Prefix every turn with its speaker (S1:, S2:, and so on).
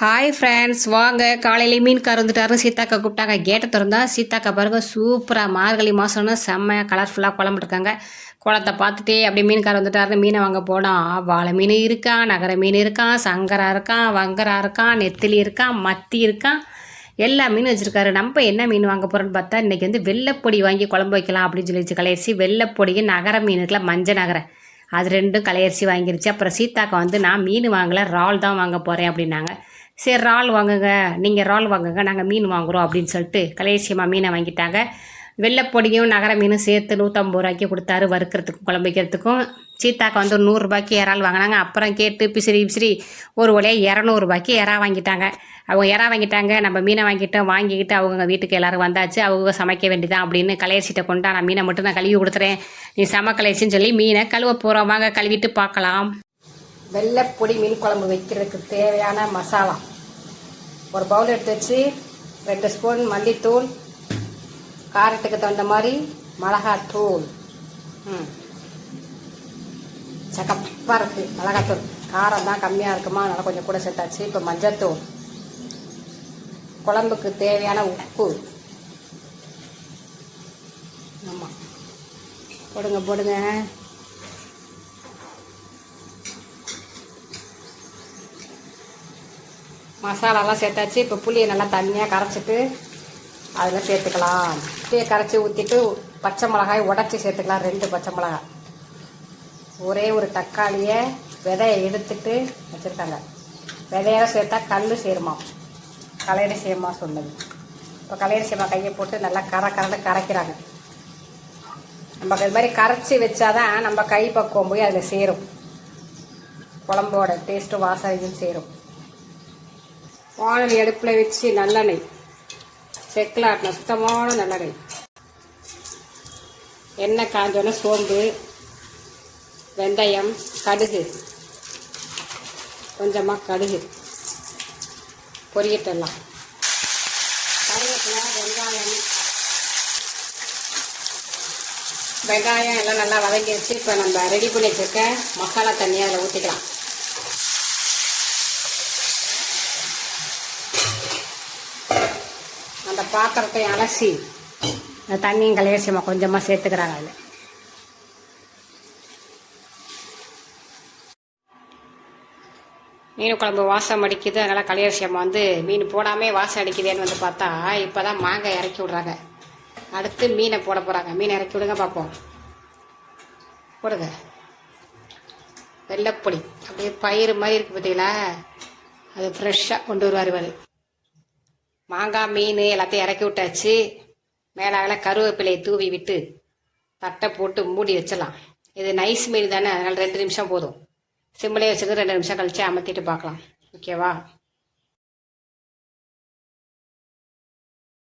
S1: Hi friends வாங்க. காலையிலேயே மீன் கறந்துட்டாருன்னு சீத்தாக்கா கூப்பிட்டாங்க. கேட்டை திறந்தா சீத்தாக்கா பாருங்கள் சூப்பராக மார்கழி மாதம்னு செம்மையாக கலர்ஃபுல்லாக குழம்புட்டுருக்காங்க குளத்தை பார்த்துட்டே அப்படியே மீன் கறந்துட்டாருன்னு மீனை வாங்க போனால் வாழை மீன் இருக்கான் நகர மீன் இருக்கான் சங்கரா இருக்கான் வங்கரா இருக்கான் நெத்திலி இருக்கான் மத்தி இருக்கான் எல்லா மீனும் வச்சுருக்காரு. நம்ம என்ன மீன் வாங்க போகிறோன்னு பார்த்தா இன்றைக்கி வந்து வெள்ளைப்பொடி வாங்கி குழம்பு வைக்கலாம் அப்படின்னு சொல்லி வச்சு கலையரிசி. வெள்ளைப்பொடியும் நகர மீன் இருக்கலாம் மஞ்சள் நகரை. அது ரெண்டும் கலையரிசி வாங்கிருச்சு. அப்புறம் சீத்தாக்கா வந்து நான் மீன் வாங்கலை இறால் தான் வாங்க போகிறேன் அப்படின்னாங்க. சரி இறால் வாங்குங்க. நீங்கள் இறால் வாங்குங்க. நாங்கள் மீன் வாங்குகிறோம் அப்படின்னு சொல்லிட்டு கலேசியமாக மீனை வாங்கிட்டாங்க. வெள்ளைப்பொடியும் நகர மீனும் சேர்த்து நூற்றம்பது ரூபாய்க்கு கொடுத்தாரு. வறுக்கிறதுக்கும் குழம்புக்கிறதுக்கும். சீத்தாக்கு சீத்தாக்கா வந்து நூறுரூபாய்க்கு இறால் வாங்கினாங்க. அப்புறம் கேட்டு பிசிறி பிசிறி ஒரு வழியாக இரநூறுபாய்க்கு இறா வாங்கிட்டாங்க. அவங்க இறா வாங்கிட்டாங்க. நம்ம மீனை வாங்கிட்டோம். வாங்கிக்கிட்டு அவங்க வீட்டுக்கு எல்லோரும் வந்தாச்சு. அவங்க சமைக்க வேண்டியதான் அப்படின்னு கலையரிசிட்ட கொண்டா நான் மீனை மட்டும் நான் கழுவி கொடுத்துறேன். நீ சம கலையரிசின்னு சொல்லி மீனை கழுவ போகிறோம் வாங்க கழுவிட்டு பார்க்கலாம். வெள்ளைப்பொடி மீன் குழம்பு வைக்கிறதுக்கு தேவையான மசாலா. ஒரு பவுல் எடுத்து வச்சு ரெண்டு ஸ்பூன் மல்லித்தூள் காரத்துக்கு தகுந்த மாதிரி மிளகாத்தூள். ம். சக்கப்பாக இருக்குது மிளகாத்தூள். காரம் தான் கம்மியாக இருக்குமா? அதனால் கொஞ்சம் கூட சேர்த்தாச்சு. இப்போ மஞ்சத்தூள். குழம்புக்கு தேவையான உப்பு. ஆமாம் போடுங்க போடுங்க. மசாலாலாம் சேர்த்தாச்சு. இப்போ புளியை நல்லா தண்ணியாக கரைச்சிட்டு அதில் சேர்த்துக்கலாம். புளியை கரைச்சி ஊற்றிட்டு பச்சை மிளகாய் உடச்சி சேர்த்துக்கலாம். ரெண்டு பச்சை மிளகாய். ஒரே ஒரு தக்காளியை விதையை எடுத்துட்டு வச்சுருக்காங்க. விதையோட சேர்த்தா கல் சேருமா? கலையரி சேமா சொன்னது. இப்போ கலையரி சேமா கையை போட்டு நல்லா கரை கரண்டு கரைக்கிறாங்க. நம்ம இது மாதிரி கரைச்சி வச்சாதான் நம்ம கை பக்குவம் போய் அதில் சேரும். குழம்போட டேஸ்ட்டும் வாசனையும் சேரும். வானல் அடுப்பில் வச்சு நல்லெண்ணெய். செக்கில் ஆட்டின சுத்தமான நல்லெண்ணெய். எண்ணெய் காஞ்சோன்னே சோம்பு வெந்தயம் கடுகு. கொஞ்சமாக கடுகு. பொரியட்டெல்லாம். கருவேப்பிலை வெங்காயம். வெங்காயம் எல்லாம் நல்லா வதங்கிடுச்சு இப்போ நம்ம ரெடி பண்ணி வச்சுருக்க மசாலா தண்ணியை அதில் ஊற்றிக்கலாம் அந்த பாத்திரத்தை அலசி அந்த தண்ணியும் கலேசியமாக கொஞ்சமாக சேர்த்துக்கிறாங்க அதில். மீன் குழம்பு வாசம் அடிக்குது அதனால் கலையரிசியம்மா வந்து மீன் போடாமல் வாசம் அடிக்குதேன்னு வந்து பார்த்தா இப்போ தான் மாங்காய் இறக்கி விட்றாங்க. அடுத்து மீனை போட போகிறாங்க மீனை இறக்கி விடுங்க பார்ப்போம் போடுங்க. வெள்ளைப்பொடி அப்படியே பயிர் மாதிரி இருக்குது பார்த்தீங்களா அது ஃப்ரெஷ்ஷாக கொண்டு வருவார் இவர். மாங்காய் மீன் எல்லாத்தையும் இறக்கி விட்டாச்சு. மேலாக கருவேப்பிலையை தூவி விட்டு தட்டை போட்டு மூடி வச்சிடலாம். இது நைஸ் மீன் தானே. அதனால் ரெண்டு நிமிஷம் போதும். சிம்மிலே வச்சுட்டு ரெண்டு நிமிஷம் கழிச்சு அமர்த்திட்டு பார்க்கலாம். ஓகேவா